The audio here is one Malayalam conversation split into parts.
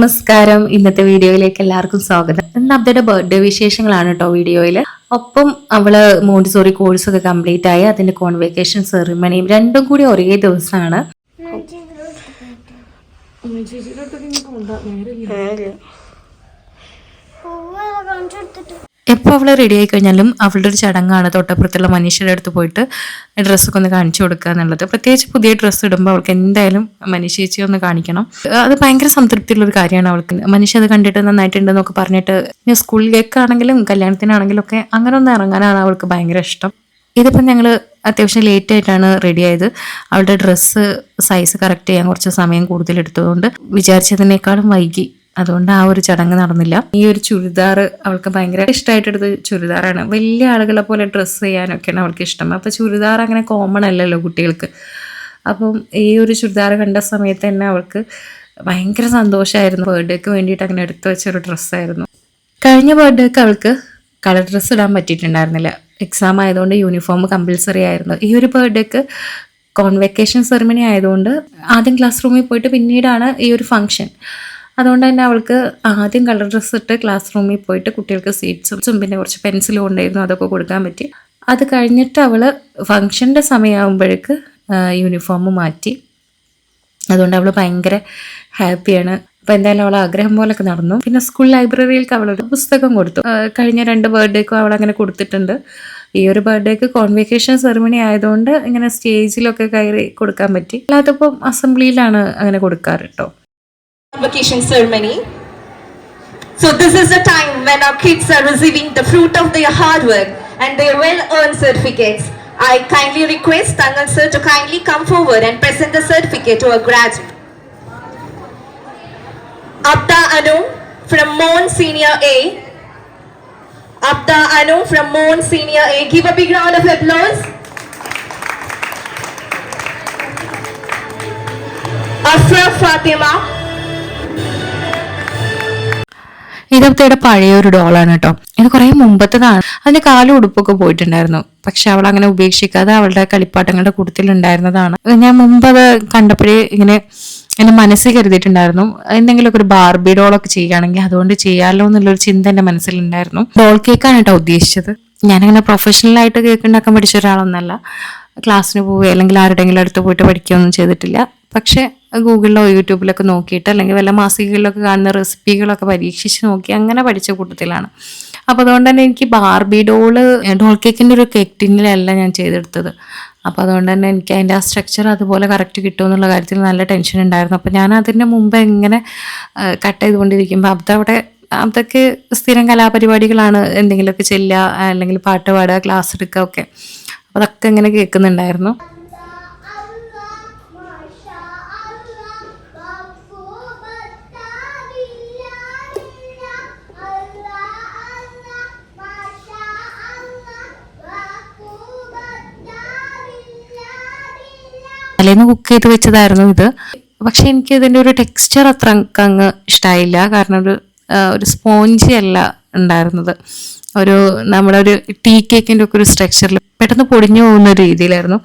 നമസ്കാരം. ഇന്നത്തെ വീഡിയോയിലേക്ക് എല്ലാവർക്കും സ്വാഗതം. ഇന്ന് അബ്ദയുടെ ബർത്ത്ഡേ വിശേഷങ്ങളാണ് കേട്ടോ വീഡിയോയിൽ ഒപ്പം അവൾ മോണ്ടിസോറി കോഴ്സ് ഒക്കെ കംപ്ലീറ്റ് ആയി. അതിന്റെ കോൺവെക്കേഷൻ സെറിമണിയും രണ്ടും കൂടി ഒരേ ദിവസമാണ് എപ്പോൾ അവൾ റെഡി ആയി കഴിഞ്ഞാലും അവളുടെ ഒരു ചടങ്ങാണ്. തൊട്ടപ്പുറത്തുള്ള മനുഷ്യരുടെ അടുത്ത് പോയിട്ട് ഡ്രസ്സൊക്കെ ഒന്ന് കാണിച്ചു കൊടുക്കുക എന്നുള്ളത്. പ്രത്യേകിച്ച് പുതിയ ഡ്രസ്സ് ഇടുമ്പോൾ അവൾക്ക് എന്തായാലും മനുഷ്യേച്ചി ഒന്ന് കാണിക്കണം. അത് ഭയങ്കര സംതൃപ്തിയുള്ള ഒരു കാര്യമാണ് അവൾക്ക്. മനുഷ്യ അത് കണ്ടിട്ട് നന്നായിട്ടുണ്ടെന്നൊക്കെ പറഞ്ഞിട്ട് ഞാൻ സ്കൂളിലേക്കാണെങ്കിലും കല്യാണത്തിനാണെങ്കിലും ഒക്കെ അങ്ങനെ ഒന്ന് ഇറങ്ങാനാണ് അവൾക്ക് ഭയങ്കര ഇഷ്ടം. ഇതിപ്പം ഞങ്ങൾ അത്യാവശ്യം ലേറ്റ് ആയിട്ടാണ് റെഡി ആയത്. അവളുടെ ഡ്രസ്സ് സൈസ് കറക്റ്റ് ചെയ്യാൻ കുറച്ച് സമയം കൂടുതൽ എടുത്തതുകൊണ്ട് വിചാരിച്ചതിനേക്കാളും വൈകി. അതുകൊണ്ട് ആ ഒരു ചടങ്ങ് നടന്നില്ല. ഈ ഒരു ചുരിദാർ അവൾക്ക് ഭയങ്കര ഇഷ്ടമായിട്ടെടുത്ത് ചുരിദാറാണ്. വലിയ ആളുകളെ പോലെ ഡ്രസ്സ് ചെയ്യാനൊക്കെയാണ് അവൾക്ക് ഇഷ്ടം. അപ്പോൾ ചുരിദാർ അങ്ങനെ കോമൺ അല്ലല്ലോ കുട്ടികൾക്ക്. അപ്പം ഈ ഒരു ചുരിദാർ കണ്ട സമയത്ത് തന്നെ അവൾക്ക് ഭയങ്കര സന്തോഷമായിരുന്നു ബർത്ത്ഡേക്ക് വേണ്ടിയിട്ട് അങ്ങനെ എടുത്തു വെച്ച ഒരു ഡ്രസ്സായിരുന്നു കഴിഞ്ഞ ബർത്ത്ഡേക്ക് അവൾക്ക് കളർ ഡ്രസ്സ് ഇടാൻ പറ്റിയിട്ടുണ്ടായിരുന്നില്ല. എക്സാം ആയതുകൊണ്ട് യൂണിഫോം കമ്പൽസറി ആയിരുന്നു. ഈ ഒരു ബർത്ത്ഡേക്ക് കോൺവെക്കേഷൻ സെറിമണി ആയതുകൊണ്ട് ആദ്യം ക്ലാസ് റൂമിൽ പോയിട്ട് പിന്നീടാണ് ഈ ഒരു ഫംഗ്ഷൻ അതുകൊണ്ട് തന്നെ അവൾക്ക് ആദ്യം കളർ ഡ്രസ്സ് ഇട്ട് ക്ലാസ് റൂമിൽ പോയിട്ട് കുട്ടികൾക്ക് സീറ്റ്സും പിന്നെ കുറച്ച് പെൻസിലും ഉണ്ടായിരുന്നു അതൊക്കെ കൊടുക്കാൻ പറ്റി. അത് കഴിഞ്ഞിട്ട് അവൾ ഫംഗ്ഷന്റെ സമയമാകുമ്പോഴേക്ക് യൂണിഫോം മാറ്റി. അതുകൊണ്ട് അവൾ ഭയങ്കര ഹാപ്പിയാണ് അപ്പോൾ എന്തായാലും അവൾ ആഗ്രഹം പോലൊക്കെ നടന്നു. പിന്നെ സ്കൂൾ ലൈബ്രറിയിലേക്ക് അവളൊരു പുസ്തകം കൊടുത്തു. കഴിഞ്ഞ രണ്ട് ബർത്ത്ഡേക്കും അവൾ അങ്ങനെ കൊടുത്തിട്ടുണ്ട്. ഈ ഒരു ബർത്ത്ഡേക്ക് കോൺവെക്കേഷൻ സെറിമണി ആയതുകൊണ്ട് ഇങ്ങനെ സ്റ്റേജിലൊക്കെ കയറി കൊടുക്കാൻ പറ്റി. അല്ലാത്തപ്പം അസംബ്ലിയിലാണ് അങ്ങനെ കൊടുക്കാറ് കേട്ടോ vacation ceremony. So this is the time when our kids are receiving the fruit of their hard work and their well-earned certificates. I kindly request Tangal sir to kindly come forward and present the certificate to our graduate. Abda Anu from Mon Senior A. Abda Anu from Mon Senior A. Give a big round of applause. Afra Fatima. ഇതത്തെ പഴയ ഒരു ഡോളാണ് കേട്ടോ ഇത് കുറെ മുമ്പത്തതാണ്. അതിന്റെ കാലും ഉടുപ്പൊക്കെ പോയിട്ടുണ്ടായിരുന്നു. പക്ഷെ അവൾ അങ്ങനെ ഉപേക്ഷിക്കാതെ അവളുടെ കളിപ്പാട്ടങ്ങളുടെ കൂട്ടത്തിൽ ഉണ്ടായിരുന്നതാണ് ഞാൻ മുമ്പ് അത് കണ്ടപ്പോഴേ ഇങ്ങനെ എന്നെ മനസ്സിൽ കരുതിയിട്ടുണ്ടായിരുന്നു. എന്തെങ്കിലുമൊക്കെ ഒരു ബാർബി ഡോളൊക്കെ ചെയ്യുകയാണെങ്കിൽ അതുകൊണ്ട് ചെയ്യാമല്ലോ എന്നുള്ളൊരു ചിന്ത എന്റെ മനസ്സിലുണ്ടായിരുന്നു. ഡോൾ കേക്കാണ് കേട്ടോ ഉദ്ദേശിച്ചത്. ഞാനങ്ങനെ പ്രൊഫഷണലായിട്ട് കേക്ക് ഉണ്ടാക്കാൻ പഠിച്ച ഒരാളൊന്നല്ല. ക്ലാസ്സിന് പോവുകയോ അല്ലെങ്കിൽ ആരുടെയെങ്കിലും അടുത്ത് പോയിട്ട് പഠിക്കുകയൊന്നും ചെയ്തിട്ടില്ല. പക്ഷേ ഗൂഗിളിലോ യൂട്യൂബിലൊക്കെ നോക്കിയിട്ട് അല്ലെങ്കിൽ വല്ല മാസികകളിലൊക്കെ കാണുന്ന റെസിപ്പികളൊക്കെ പരീക്ഷിച്ച് നോക്കി അങ്ങനെ പഠിച്ച കൂട്ടത്തിലാണ്. അപ്പോൾ അതുകൊണ്ട് തന്നെ എനിക്ക് ബാർബി ഡോൾ ഡോൾ കേക്കിന്റെ ഒരു കേക്ക് ടിന്നിലല്ല ഞാൻ ചെയ്തെടുത്തത്. അപ്പോൾ അതുകൊണ്ട് തന്നെ എനിക്ക് അതിന്റെ ആ സ്ട്രക്ചർ അതുപോലെ കറക്റ്റ് കിട്ടുമെന്നുള്ള കാര്യത്തിൽ നല്ല ടെൻഷൻ ഉണ്ടായിരുന്നു. അപ്പോൾ ഞാൻ അതിന്റെ മുമ്പ് എങ്ങനെ കട്ട് ചെയ്തുകൊണ്ടിരിക്കുമ്പോൾ അബ്ദ അവിടെ അതൊക്കെ സ്ഥിരം കലാപരിപാടികളാണ് എന്തെങ്കിലുമൊക്കെ ചെല്ലുക അല്ലെങ്കിൽ പാട്ട് പാടുക ക്ലാസ് എടുക്കുക ഒക്കെ. അതൊക്കെ ഇങ്ങനെ കേൾക്കുന്നുണ്ടായിരുന്നു. തലേന്ന് കുക്ക് ചെയ്ത് വെച്ചതായിരുന്നു ഇത്. പക്ഷെ എനിക്ക് ഇതിന്റെ ഒരു ടെക്സ്ചർ അത്ര അങ്ങ് ഇഷ്ടമായില്ല കാരണം ഒരു ഒരു സ്പോഞ്ചി അല്ല ഉണ്ടായിരുന്നത്. ഒരു നമ്മുടെ ഒരു ടീ കേക്കിന്റെ ഒക്കെ ഒരു സ്ട്രക്ചറിൽ പെട്ടെന്ന് പൊടിഞ്ഞു പോകുന്ന ഒരു രീതിയിലായിരുന്നു.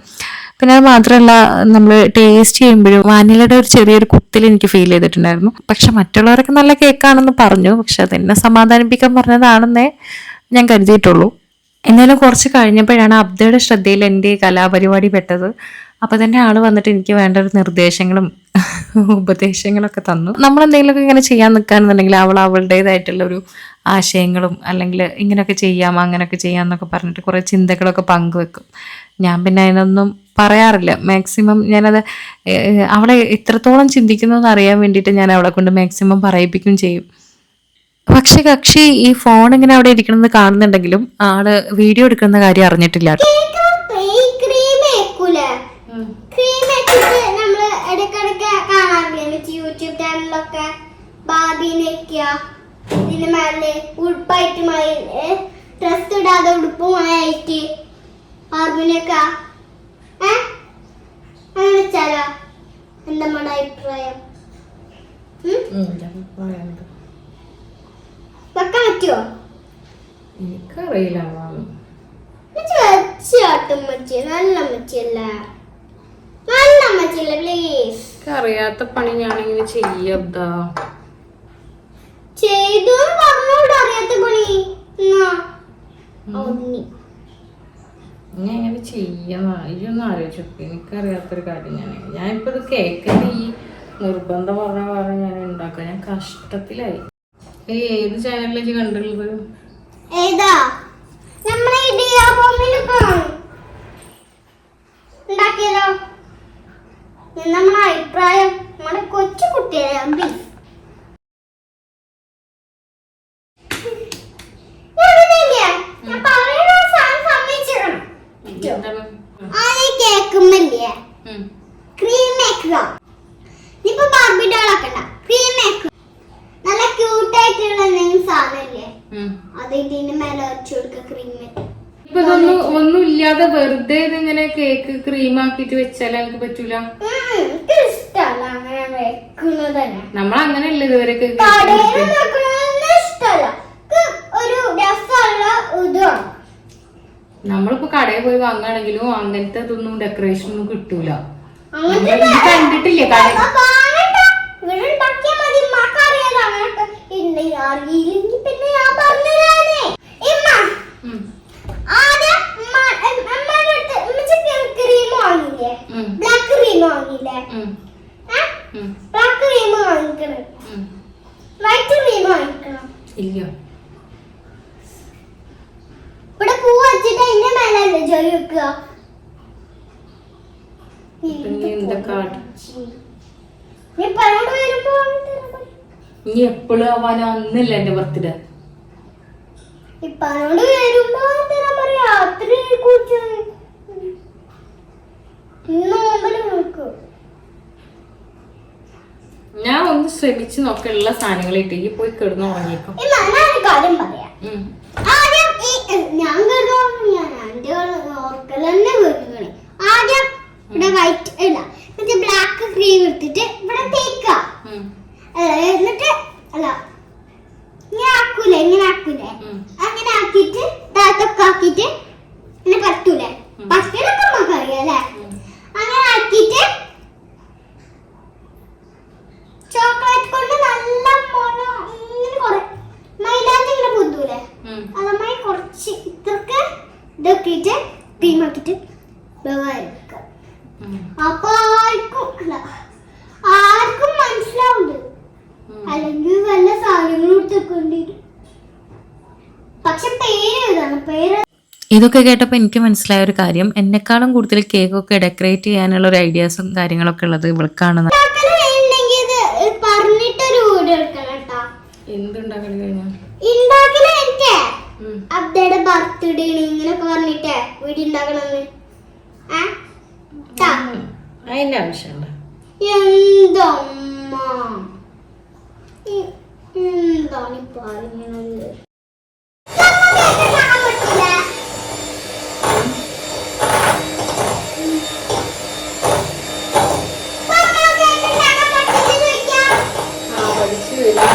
പിന്നെ അത് മാത്രമല്ല നമ്മൾ ടേസ്റ്റ് ചെയ്യുമ്പോഴും വാനിലയുടെ ഒരു ചെറിയൊരു കുത്തിൽ എനിക്ക് ഫീൽ ചെയ്തിട്ടുണ്ടായിരുന്നു. പക്ഷെ മറ്റുള്ളവരൊക്കെ നല്ല കേക്കാണെന്ന് പറഞ്ഞു. പക്ഷെ അതെന്നെ സമാധാനിപ്പിക്കാൻ പറഞ്ഞതാണെന്നേ ഞാൻ കരുതിയിട്ടുള്ളൂ. എന്നാലും കുറച്ച് കഴിഞ്ഞപ്പോഴാണ് അബ്ദയുടെ ശ്രദ്ധയിൽ എന്റെ കലാപരിപാടി പെട്ടത്. അപ്പോൾ തന്നെ ആൾ വന്നിട്ട് എനിക്ക് വേണ്ട ഒരു നിർദ്ദേശങ്ങളും ഉപദേശങ്ങളൊക്കെ തന്നു. നമ്മൾ എന്തെങ്കിലുമൊക്കെ ഇങ്ങനെ ചെയ്യാൻ നിൽക്കുകയാണെന്നുണ്ടെങ്കിൽ അവൾ അവളുടേതായിട്ടുള്ള ഒരു ആശയങ്ങളും അല്ലെങ്കിൽ ഇങ്ങനെയൊക്കെ ചെയ്യാം അങ്ങനെയൊക്കെ ചെയ്യാം എന്നൊക്കെ പറഞ്ഞിട്ട് കുറേ ചിന്തകളൊക്കെ പങ്കുവെക്കും. ഞാൻ പിന്നെ അതിനൊന്നും പറയാറില്ല. മാക്സിമം ഞാനത് അവളെ എത്രത്തോളം ചിന്തിക്കുന്നു എന്ന് അറിയാൻ വേണ്ടിയിട്ട് ഞാൻ അവളെ കൊണ്ട് മാക്സിമം പറയിപ്പിക്കും ചെയ്യും. പക്ഷെ കക്ഷി ഈ ഫോൺ ഇങ്ങനെ അവിടെ ഇരിക്കണമെന്ന് കാണുന്നുണ്ടെങ്കിലും ആൾ വീഡിയോ എടുക്കുന്ന കാര്യം അറിഞ്ഞിട്ടില്ല യൂട്യൂബ് ചാനലൊക്കെ ബാബിനെ ഇതിന് മേലെ ഉടുപ്പായിട്ട് ഡ്രസ് ഇടാതെ ഉടുപ്പുമായിട്ട് ആർമിനൊക്കെ ഏ അങ്ങനെ വെച്ചാലോ? എന്താ നമ്മുടെ അഭിപ്രായം? വെക്കാൻ പറ്റുമോ എനിക്കറിയില്ല നല്ല മച്ചിയല്ല? നല്ല മച്ചിയല്ല പ്ലീസ് അറിയാത്ത പണി ഞാനിങ്ങനെ ചെയ്യബ്ദാ എങ്ങനെ ചെയ്യണ ഇതൊന്നും ആലോചിച്ചു എനിക്കറിയാത്തൊരു കാര്യം ഞാൻ ഞാനിപ്പോ ഇത് കേക്കുന്ന ഈ നിർബന്ധം പറഞ്ഞ പറഞ്ഞ ഞാൻ ഉണ്ടാക്കാൻ ഞാൻ കഷ്ടത്തിലായി. ഏത് ചാനലിലേക്ക് കണ്ടുള്ളത് നമ്മുടെ അഭിപ്രായം. നമ്മുടെ കൊച്ചു കുട്ടിയെ നല്ല ക്യൂട്ട് ആയിട്ടുള്ള എന്തെങ്കിലും സാധനല്ലേ ഉം. അത് ഇതിന്റെ മേലെ വെച്ച് കൊടുക്കുക ക്രീം ഇപ്പൊ ഇതൊന്നും ഒന്നും ഇല്ലാതെ വെറുതെ ഇതിങ്ങനെ കേക്ക് ക്രീം ആക്കിട്ട് വെച്ചാൽ എനിക്ക് പറ്റൂല. നമ്മൾ അങ്ങനെയല്ല ഇതുവരെ കേക്ക് കടയിൽ വെക്കണമെന്ന് ഇഷ്ടമല്ല എനിക്ക് ഒരു രസമുള്ള ഇതാണ് നമ്മളിപ്പോ കടയിൽ പോയി വാങ്ങുകയാണെങ്കിലും അങ്ങനത്തെ ഇതൊന്നും ഡെക്കറേഷൻ ഒന്നും കിട്ടൂല. കണ്ടിട്ടില്ലേ? ഇല്ല ഇവിടെ പൂ വെച്ചിട്ട് അതിന്റെ മേലല്ലേ ജോലി വെക്കുക പിന്നെ എന്തൊക്കെ ആട്? നീ പറഞ്ഞോണ്ട് വരുമ്പോ വാങ്ങിത്തരാൻ പറ. ഇനി എപ്പോഴും ആവാൻ അന്നല്ല എന്റെ ബർത്ത്ഡേ. ഇപ്പനോട് വരുമ്പോ തരാൻ പറയാ? രാത്രി കുറിച്ച് നോമ്പൽ നോക്കൂ ഞാൻ ഒന്ന് ശ്രമിച്ചു നോക്കാനുള്ള സാധനങ്ങൾ ഇട്ട് പോയി കിടന്ന് ഉറങ്ങിക്കും. ഞാൻ കേട്ടു ഞാൻ എന്റെ ഓർക്കൽ തന്നെ വീട്ടിക്കണേ ആദ്യം ഇവിടെ വൈറ്റ് ഇല്ല എന്നിട്ട് ബ്ലാക്ക് ക്രീം എടുത്തിട്ട് ഇവിടെ തേക്ക ഉം. എന്നിട്ട് അല്ല ഇങ്ങനെ ആക്കൂലേ ഇങ്ങനെ ആക്കൂലേ? അങ്ങനെ ആക്കിയിട്ട് താത്തൊക്കെ ആക്കിയിട്ട് പിന്നെ പറ്റൂലേ പറ്റലൊക്കെ നമുക്ക് അറിയാലേ ഉം. അങ്ങനെ ആക്കിയിട്ട് ചോക്ലേറ്റ് കൊണ്ട് നല്ല മണം ഇങ്ങനെ കുറെ മൈലാഞ്ചി ഇങ്ങനെ പൊന്തൂലേ ഉം. അതമായി കുറച്ച് ഇത്രക്ക് ഇതൊക്കെ ഇട്ട് ക്രീം ആക്കിയിട്ട് വെക്കുക ഉം. അപ്പൊ ആർക്കും അല്ല ആർക്കും മനസ്സിലാവുന്നുണ്ട് ഉം. അല്ലെങ്കിൽ വല്ല സാധനങ്ങളും എടുത്തേക്കേണ്ടി വരും പക്ഷെ പേര് എഴുതണം പേര് ഇതൊക്കെ കേട്ടപ്പോൾ എനിക്ക് മനസ്സിലായ ഒരു കാര്യം. എന്നെക്കാളും കൂടുതൽ കേക്കൊക്കെ ഡെക്കറേറ്റ് ചെയ്യാനുള്ള ഒരു ഐഡിയാസും കാര്യങ്ങളൊക്കെ ഉള്ളത് അബ്ദയുടെ ബർത്ത്ഡേ ഇങ്ങനൊക്കെ പറഞ്ഞിട്ടേ ഉണ്ടാക്കണമെന്ന്. അതിന്റെ ആവശ്യമുണ്ട്. എന്താണ് ഈ പറയുന്നത് ആ പഠിച്ചു വരും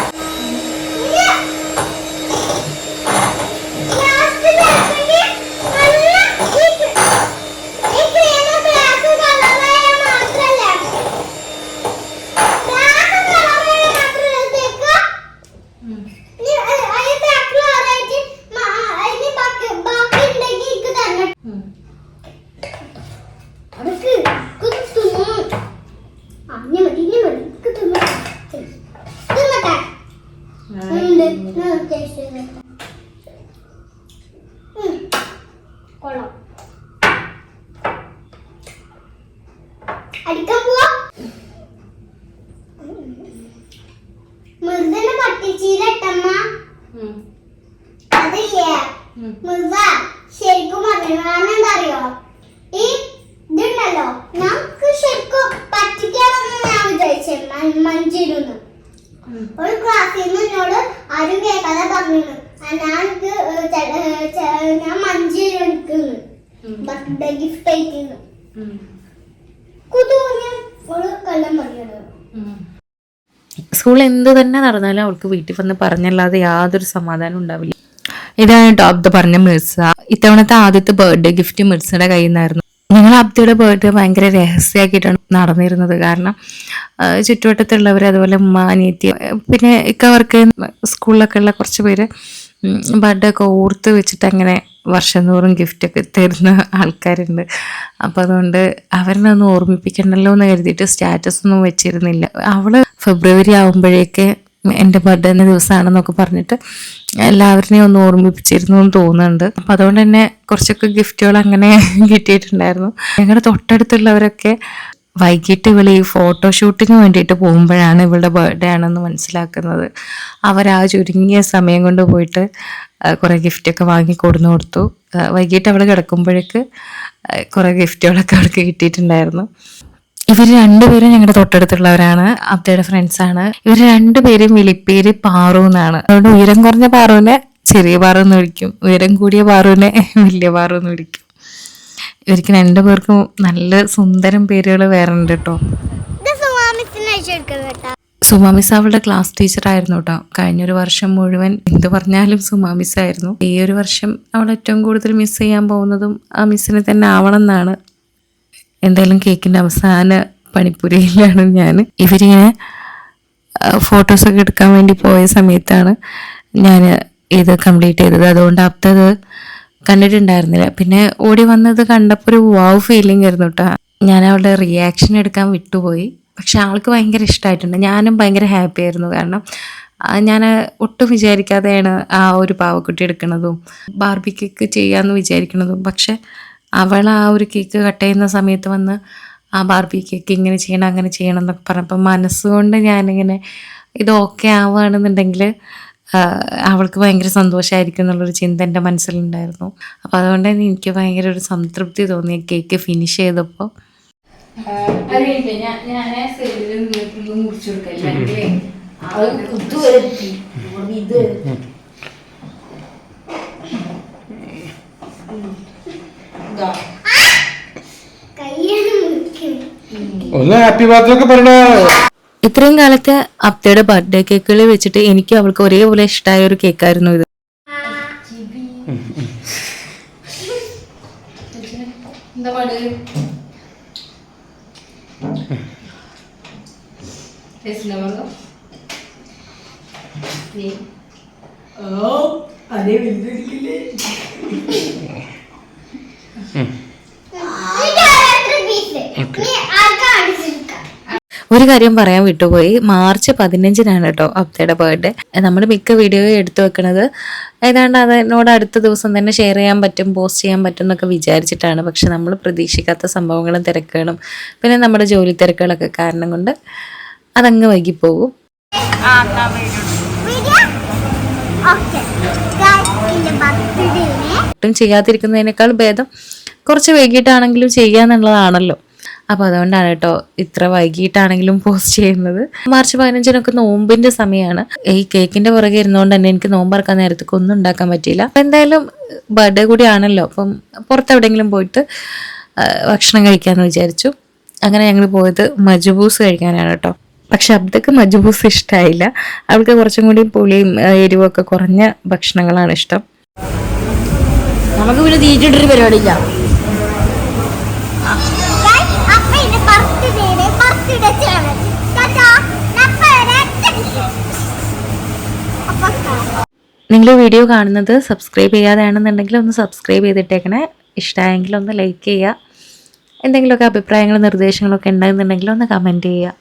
ഉം. അതൊക്കെ കുത്തുന്നു ആ ഇനി മതി ഇനി മതി കുത്തുന്നു തിന്നട്ടെ ഉണ്ട് ഞാൻ ഉദ്ദേശിച്ചത് ഉം. കൊള്ളാം അടിക്കാൻ പോവാ. മൃദന പട്ടിച്ചീലട്ടമ്മ ഇട്ടമ്മ. അതില്ലേ. മൃദ ശരിക്കും പറഞ്ഞു കാരണം എന്താ അറിയോ ഈ ഇതുണ്ടല്ലോ നമുക്ക് ശരിക്കും പറ്റിക്കാണെന്ന് ഞാൻ വിചാരിച്ചേ മഞ്ചിരുന്നു. ഒരു ക്ലാസ്സിൽ നിന്ന് എന്നോട് ആരും കേൾക്കാതെ പറഞ്ഞു ഞാൻ ഞാൻ മഞ്ചി എടുക്കുന്നു. ബർത്ത്ഡേ ഗിഫ്റ്റ് അയക്കുന്നു സ്കൂളിൽ എന്ത് തന്നെ നടന്നാലും അവൾക്ക് വീട്ടിൽ വന്ന് പറഞ്ഞല്ലാതെ യാതൊരു സമാധാനം ഉണ്ടാവില്ല. ഇതാണ് കേട്ടോ അബ്ദ പറഞ്ഞ മിർസ. ഇത്തവണത്തെ ആദ്യത്തെ ബർത്ത്ഡേ ഗിഫ്റ്റ് മിർസയുടെ കയ്യിൽ നിന്നായിരുന്നു. ഞങ്ങൾ അബ്ദയുടെ ബർത്ത്ഡേ ഭയങ്കര രഹസ്യമാക്കിയിട്ടാണ് നടന്നിരുന്നത്. കാരണം ചുറ്റുവട്ടത്തുള്ളവർ അതുപോലെ ഉമ്മ അനിയത്തി പിന്നെ ഇക്കവർക്ക് സ്കൂളിലൊക്കെ ഉള്ള കുറച്ച് പേര് ബർത്ത്ഡേ ഒക്കെ ഓർത്ത് വെച്ചിട്ട് അങ്ങനെ വർഷം തോറും ഗിഫ്റ്റൊക്കെ തരുന്ന ആൾക്കാരുണ്ട്. അപ്പോൾ അതുകൊണ്ട് അവരിനെ ഒന്ന് ഓർമ്മിപ്പിക്കണ്ടല്ലോ എന്ന് കരുതിയിട്ട് സ്റ്റാറ്റസ് ഒന്നും വെച്ചിരുന്നില്ല. അവൾ ഫെബ്രുവരി ആകുമ്പോഴേക്ക് എന്റെ ബർത്ത്ഡേ ദിവസമാണെന്നൊക്കെ പറഞ്ഞിട്ട് എല്ലാവരെയും ഒന്ന് ഓർമ്മിപ്പിച്ചിരുന്നു എന്ന് തോന്നുന്നുണ്ട്. അപ്പം അതുകൊണ്ട് തന്നെ കുറച്ചൊക്കെ ഗിഫ്റ്റുകൾ അങ്ങനെ കിട്ടിയിട്ടുണ്ടായിരുന്നു. ഞങ്ങളുടെ തൊട്ടടുത്തുള്ളവരൊക്കെ വൈകിട്ട് ഇവൾ ഈ ഫോട്ടോഷൂട്ടിന് വേണ്ടിയിട്ട് പോകുമ്പോഴാണ് ഇവളുടെ ബർത്ത്ഡേ ആണെന്ന് മനസ്സിലാക്കുന്നത്. അവർ ആ ചുരുങ്ങിയ സമയം കൊണ്ട് പോയിട്ട് കുറേ ഗിഫ്റ്റൊക്കെ വാങ്ങി കൊടുന്നു കൊടുത്തു. വൈകിട്ട് അവൾ കിടക്കുമ്പോഴേക്ക് കുറേ ഗിഫ്റ്റുകളൊക്കെ അവൾക്ക് കിട്ടിയിട്ടുണ്ടായിരുന്നു. ഇവർ രണ്ടുപേരും ഞങ്ങളുടെ തൊട്ടടുത്തുള്ളവരാണ്. അബ്ദയുടെ ഫ്രണ്ട്സാണ് ഇവർ രണ്ടുപേരും വിളിപ്പേര് പാറു എന്നാണ്. അതുകൊണ്ട് ഉയരം കുറഞ്ഞ പാറുവിനെ ചെറിയ പാറു എന്ന് വിളിക്കും. ഉയരം കൂടിയ പാറുവിനെ വലിയ പാറു എന്ന് വിളിക്കും. ഇവർക്ക് രണ്ടുപേർക്കും നല്ല സുന്ദരം പേരുകൾ വേറെ ഉണ്ട് കേട്ടോ. ഇത് സുമാമിസിന് അയച്ചെടുക്കുന്നത് കേട്ടോ. സുമ അവളുടെ ക്ലാസ് ടീച്ചർ ആയിരുന്നു കേട്ടോ. കഴിഞ്ഞൊരു വർഷം മുഴുവൻ എന്ത് പറഞ്ഞാലും സുമാമിസ് ആയിരുന്നു. ഈ ഒരു വർഷം അവൾ ഏറ്റവും കൂടുതൽ മിസ് ചെയ്യാൻ പോകുന്നതും ആ മിസ്സിനെ തന്നെ ആവണം എന്നാണ്. എന്തായാലും കേക്കിന്റെ അവസാന പണിപ്പുരയിലാണ് ഞാൻ. ഇവരിങ്ങനെ ഫോട്ടോസൊക്കെ എടുക്കാൻ വേണ്ടി പോയ സമയത്താണ് ഞാൻ ഇത് കംപ്ലീറ്റ് ചെയ്തത്. അതുകൊണ്ട് അപ്പത് കണ്ടിട്ടുണ്ടായിരുന്നില്ല. പിന്നെ ഓടി വന്നത് കണ്ടപ്പോൾ ഒരു വാവ് ഫീലിംഗ് ആയിരുന്നു കേട്ടോ ഞാൻ അവളുടെ റിയാക്ഷൻ എടുക്കാൻ വിട്ടുപോയി. പക്ഷെ ആൾക്ക് ഭയങ്കര ഇഷ്ടമായിട്ടുണ്ട് ഞാനും ഭയങ്കര ഹാപ്പി ആയിരുന്നു. കാരണം ഞാൻ ഒട്ടും വിചാരിക്കാതെയാണ് ആ ഒരു പാവക്കുട്ടി എടുക്കുന്നതും ബാർബി കേക്ക് ചെയ്യാമെന്ന് വിചാരിക്കുന്നതും പക്ഷെ അവൾ ആ ഒരു കേക്ക് കട്ട് ചെയ്യുന്ന സമയത്ത് വന്ന് ആ ബാർബി കേക്ക് ഇങ്ങനെ ചെയ്യണം അങ്ങനെ ചെയ്യണം എന്നൊക്കെ പറഞ്ഞപ്പോൾ മനസ്സുകൊണ്ട് ഞാനിങ്ങനെ ഇത് ഓക്കെ ആവുകയാണെന്നുണ്ടെങ്കിൽ അവൾക്ക് ഭയങ്കര സന്തോഷമായിരിക്കും എന്നുള്ളൊരു ചിന്ത എന്റെ മനസ്സിലുണ്ടായിരുന്നു. അപ്പോൾ അതുകൊണ്ട് തന്നെ എനിക്ക് ഭയങ്കര ഒരു സംതൃപ്തി തോന്നി കേക്ക് ഫിനിഷ് ചെയ്തപ്പോൾ ഒന്ന് ഹാപ്പി ബർത്ത്ഡേ ഒക്കെ പറയണ. ഇത്രയും കാലത്തെ അപ്തയുടെ ബർത്ത്ഡേ കേക്കുകൾ വെച്ചിട്ട് എനിക്ക് അവൾക്ക് ഒരേപോലെ ഇഷ്ടമായ ഒരു കേക്കായിരുന്നു ഇത്. ഒരു കാര്യം പറയാൻ വിട്ടുപോയി. മാർച്ച് പതിനഞ്ചിനാണ് കേട്ടോ അപ്തയുടെ ബർത്ത്ഡേ. നമ്മൾ മിക്ക വീഡിയോ എടുത്തു വെക്കണത്. ഏതാണ്ട് അതിനോട് അടുത്ത ദിവസം തന്നെ ഷെയർ ചെയ്യാൻ പറ്റും പോസ്റ്റ് ചെയ്യാൻ പറ്റും എന്നൊക്കെ വിചാരിച്ചിട്ടാണ്. പക്ഷെ നമ്മൾ പ്രതീക്ഷിക്കാത്ത സംഭവങ്ങളും തിരക്കുകളും പിന്നെ നമ്മുടെ ജോലി തിരക്കുകളൊക്കെ കാരണം കൊണ്ട് അതങ്ങ് വൈകിപ്പോകും. ഒട്ടും ചെയ്യാതിരിക്കുന്നതിനേക്കാൾ ഭേദം കുറച്ച് വൈകിട്ടാണെങ്കിലും ചെയ്യാന്നുള്ളതാണല്ലോ. അപ്പോൾ അതുകൊണ്ടാണ് കേട്ടോ ഇത്ര വൈകിട്ടാണെങ്കിലും പോസ്റ്റ് ചെയ്യുന്നത്. മാർച്ച് പതിനഞ്ചിനൊക്കെ നോമ്പിന്റെ സമയമാണ് ഈ കേക്കിന്റെ പുറകെ ഇരുന്നുകൊണ്ട് തന്നെ എനിക്ക് നോമ്പിറക്കാൻ നേരത്തേക്ക് ഒന്നും ഉണ്ടാക്കാൻ പറ്റിയില്ല. അപ്പം എന്തായാലും ബർത്ത്ഡേ കൂടി ആണല്ലോ. അപ്പം പുറത്തെവിടെയെങ്കിലും പോയിട്ട് ഭക്ഷണം കഴിക്കാമെന്ന് വിചാരിച്ചു. അങ്ങനെ ഞങ്ങൾ പോയത് മജുബൂസ് കഴിക്കാനാണ് കേട്ടോ. പക്ഷെ അബ്ദക്ക് മജുബൂസ് ഇഷ്ടമായില്ല അവൾക്ക് കുറച്ചും കൂടി പുളിയും എരിവും എരിവൊക്കെ കുറഞ്ഞ ഭക്ഷണങ്ങളാണ് ഇഷ്ടം. നമുക്ക് പിന്നെ തീറ്റിട്ടൊരു പരിപാടിയില്ല. നിങ്ങൾ വീഡിയോ കാണുന്നത് സബ്സ്ക്രൈബ് ചെയ്യാതെയാണെന്നുണ്ടെങ്കിൽ ഒന്ന് സബ്സ്ക്രൈബ് ചെയ്തിട്ടേക്കണേ. ഇഷ്ടമായെങ്കിൽ ഒന്ന് ലൈക്ക് ചെയ്യുക. എന്തെങ്കിലുമൊക്കെ അഭിപ്രായങ്ങളും നിർദ്ദേശങ്ങളൊക്കെ ഉണ്ടെന്നുണ്ടെങ്കിൽ ഒന്ന് കമന്റ് ചെയ്യുക.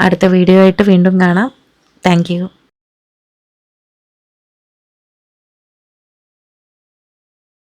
അടുത്ത വീഡിയോ ആയിട്ട് വീണ്ടും കാണാം. താങ്ക്